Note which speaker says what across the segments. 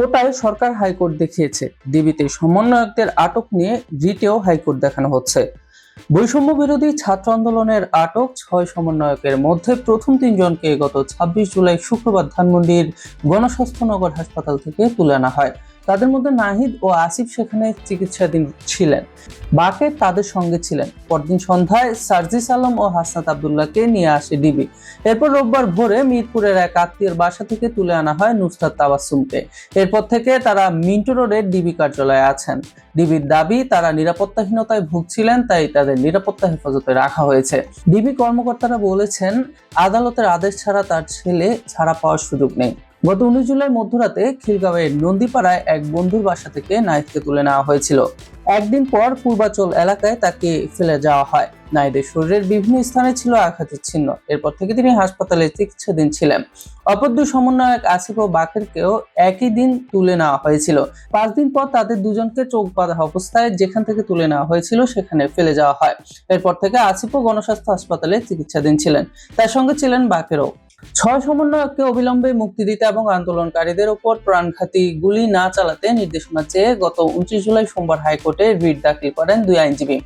Speaker 1: কোটায় সরকার হাইকোর্ট দেখিয়েছে। ডিবিতে সমন্বয়কদের আটক নিয়ে রিটেও হাইকোর্ট দেখানো হচ্ছে। বৈষম্য বিরোধী ছাত্র আন্দোলনের আটক ছয় সমন্বয়কের মধ্যে প্রথম তিনজনকে গত ছাব্বিশ জুলাই শুক্রবার ধানমন্ডির গণস্বাস্থ্যনগর হাসপাতাল থেকে তুলে আনা হয়। তাদের মধ্যে নাহিদ ও আসিফ সেখানে চিকিৎসাধীন ছিলেন। বাকে তাদের সঙ্গে ছিলেন। পরদিন সন্ধ্যায় সার্জিস আলম ও হাসনাত আবদুল্লাহকে নিয়ে আসে ডিবি। এরপর রোববার ভোরে মিরপুরের এক আত্মীয়ের বাসা থেকে তুলে আনা হয় নুসরাত তাবাসুমকে এরপর থেকে তারা মিন্টো রোডের ডিবি কার্যালয়ে আছেন। ডিবির দাবি, তারা নিরাপত্তাহীনতায় ভুগছিলেন, তাই তাদের নিরাপত্তা হেফাজতে রাখা হয়েছে। ডিবি কর্মকর্তারা বলেছেন, আদালতের আদেশ ছাড়া তার ছেলে ছাড়া পাওয়ার সুযোগ নেই। গত উনিশ জুলাই মধ্যরাতে খিলগাঁওয়ের নন্দীপাড়ায় এক বন্ধুর বাসা থেকে নাইদকে তুলে নেওয়া হয়েছিল। একদিন পর পূর্বাচল এলাকায় তাকে ফেলে যাওয়া হয়। নাইদের শরীরের বিভিন্ন স্থানে ছিল আঘাতের চিহ্ন। এরপর থেকে তিনি হাসপাতালে চিকিৎসাধীন ছিলেন। অপর দুই সমন্বয়ক আসিফ ও বাকেরকেও একই দিন তুলে নেওয়া হয়েছিল। পাঁচ দিন পর তাদের দুজনকে চোখ বাঁধা অবস্থায় যেখান থেকে তুলে নেওয়া হয়েছিল সেখানে ফেলে যাওয়া হয়। এরপর থেকে আসিফও গণস্বাস্থ্য হাসপাতালে চিকিৎসাধীন ছিলেন। তার সঙ্গে ছিলেন বাকেরও। ছয় সমন্বয়ককে অবিলম্বে মুক্তি দিতে এবং আন্দোলনকারীদের উপর প্রাণঘাতী গুলি না চালাতে নির্দেশনা চেয়ে গত উনত্রিশ জুলাই সোমবার হাইকোর্টে রিট দাখিল করেন দুই আইনজীবী।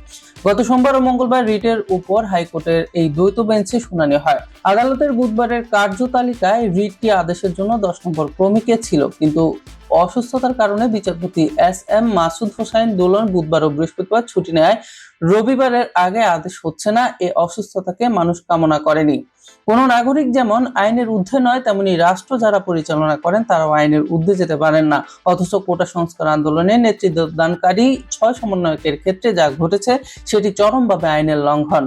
Speaker 1: গত সোমবার ও মঙ্গলবার রিটের উপর হাইকোর্টের এই দ্বৈত বেঞ্চে শুনানি হয়। আদালতের বুধবারের কার্যতালিকায় রিটটি আদেশের জন্য দশ নম্বর ক্রমিকে ছিল, কিন্তু অসুস্থতার কারণে বিচারপতি এস এম মাসুদ হোসাইন দোলন বুধবার ও বৃহস্পতিবার ছুটি নেয়। রবিবারের আগে আদেশ হচ্ছে না, এ অসুস্থতাকে মানুষ কামনা করেনি। কোন নাগরিক যেমন আইনের ঊর্ধ্বে নয়, তেমনি রাষ্ট্র যারা পরিচালনা করেন, তারাও আইনের ঊর্ধ্বে যেতে পারেন না। অথচ কোটা সংস্কার আন্দোলনে নেতৃত্ব দানকারী ছয় সমন্বয়কের ক্ষেত্রে যা ঘটেছে, সেটি চরমভাবে আইনের লঙ্ঘন।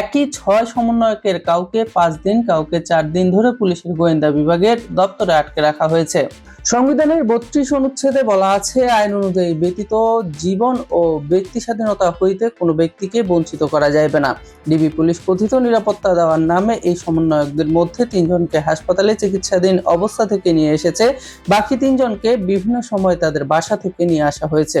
Speaker 1: একই ছয় সমন্বয়কের কাউকে পাঁচ দিন, কাউকে চার দিন ধরে পুলিশের গোয়েন্দা বিভাগের দপ্তরে আটকে রাখা হয়েছে। সংবিধানের বত্রিশ অনুচ্ছেদে বলা আছে, আইন অনুযায়ী ব্যতীত জীবন ও ব্যক্তি স্বাধীনতা হইতে কোনো ব্যক্তিকে বঞ্চিত করা যাইবে না। ডিবি পুলিশ কথিত নিরাপত্তা দেওয়ার নামে এই সমন্বয়কদের মধ্যে তিনজনকে হাসপাতালে চিকিৎসাধীন অবস্থা থেকে নিয়ে এসেছে। বাকি তিনজনকে বিভিন্ন সময় তাদের বাসা থেকে নিয়ে আসা হয়েছে।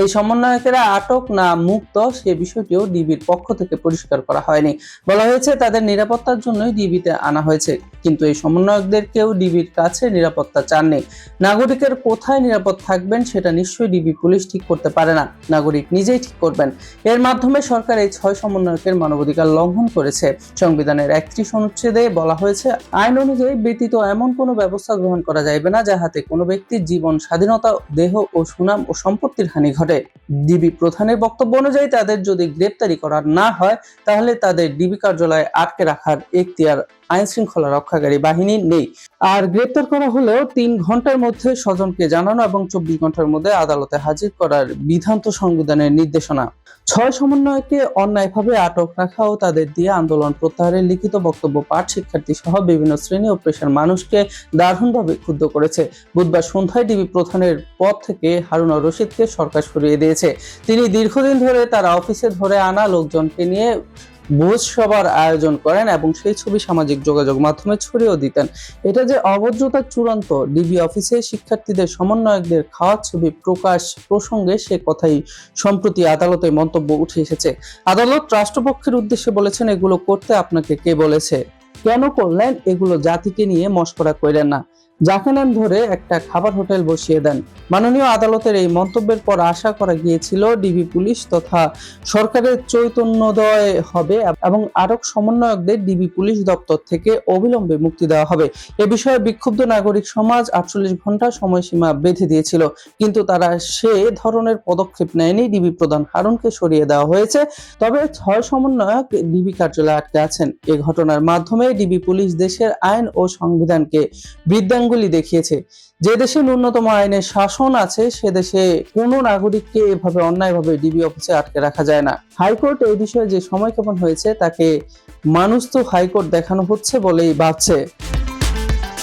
Speaker 1: এই সমন্বয়কেরা আটক না মুক্ত, সে বিষয়টিও ডিবির পক্ষ থেকে পরিষ্কার করা হয়নি। বলা হয়েছে, তাদের নিরাপত্তার জন্যই ডিবিতে আনা হয়েছে। কিন্তু এই সমন্বয়কদের কেউ ডিবির কাছে নিরাপত্তা চাননি। নাগরিকের কোথায় নিরাপদ থাকবেন সেটা নিশ্চয়ই ডিবি পুলিশ ঠিক করতে পারে না। নাগরিক নিজেই ঠিক করবেন। এর মাধ্যমে সরকার এই ছয় সমন্বয়কের মানবাধিকার লঙ্ঘন করেছে। সংবিধানের একত্রিশ অনুচ্ছেদে বলা হয়েছে, আইন অনুযায়ী ব্যতীত এমন কোনো ব্যবস্থা গ্রহণ করা যাইবে না যাহাতে কোনো ব্যক্তির জীবন, স্বাধীনতা, দেহ ও সুনাম ও সম্পত্তির হানি ঘটে। ডিবি প্রধানের বক্তব্য অনুযায়ী তাদের যদি গ্রেপ্তারি করা না হয়, তাহলে তাদের ডিবি কার্যালয়ে আটকে রাখার এখতিয়ার আইন শৃঙ্খলা রক্ষাকারী বাহিনী নেই। আর গ্রেপ্তার করা হলেও তিন ঘণ্টার মধ্যে স্বজনকে জানানো এবং চব্বিশ ঘণ্টার মধ্যে আদালতে হাজির করার বিধান্ত সংবিধানের নির্দেশনা। ছয় সমন্বয়কে অন্যায়ভাবে আটক রাখা ও তাদের দিয়ে আন্দোলন প্রত্যাহারের লিখিত বক্তব্য পাঠ শিক্ষার্থী সহ বিভিন্ন শ্রেণি ও পেশার মানুষকে দারুণভাবে ক্ষুব্ধ করেছে। বুধবার সন্ধ্যায় ডিবি প্রধানের পদ থেকে হারুনা রশিদকে সরকার সরিয়ে দিয়েছে। তিনি দীর্ঘদিন ধরে তার অফিসে ধরে আনা লোকজনকে নিয়ে ভোজ সভার আয়োজন করেন এবং সেই ছবি সামাজিক যোগাযোগ মাধ্যমে ছড়িয়েও দিতেন। এটা যে অভদ্রতার চূড়ান্ত ডিবি অফিসে শিক্ষার্থীদের সমন্বয়কদের খাওয়ার ছবি প্রকাশ প্রসঙ্গে সে কথাই সম্প্রতি আদালতে মন্তব্য উঠে এসেছে। আদালত রাষ্ট্রপক্ষের উদ্দেশ্যে বলেছেন, এগুলো করতে আপনাকে কে বলেছে? কেন করলেন? এগুলো জাতিকে নিয়ে মস্করা করেন না। যাকে নাম ধরে একটা খাবার হোটেল বসিয়ে দেন। মাননীয় আদালতের এই মন্তব্যের পর আশা করা গিয়েছিল, ডিবি পুলিশ তথা সরকারের চৈতন্যদয় হবে এবং আরক সমন্বয়কদের ডিবি পুলিশ দপ্তর থেকে অবিলম্বে মুক্তি দেওয়া হবে। এ বিষয়ে বিক্ষুব্ধ নাগরিক সমাজ আটচল্লিশ ঘণ্টা সময়সীমা বেঁধে দিয়েছিল, কিন্তু তারা সে ধরনের পদক্ষেপ নেয়নি। ডিবি প্রধান হারুনকে সরিয়ে দেওয়া হয়েছে, তবে ছয় সমন্বয়ক ডিবি কার্যালয়ে আটকে আছেন। এ ঘটনার মাধ্যমে ডিবি পুলিশ দেশের আইন ও সংবিধানকে বৃদ্ধাঙ্গুলি দেখিয়েছে। যে দেশে ন্যূনতম আইনের শাসন আছে, সে দেশে কোনো নাগরিককে এভাবে অন্যায়ভাবে ডিবি অফিসে আটকে রাখা যায় না। হাইকোর্ট এই বিষয়ে যে সময় কেমন হয়েছে, তাকে মানুষ তো হাইকোর্ট দেখানো হচ্ছে বলেই ভাবছে।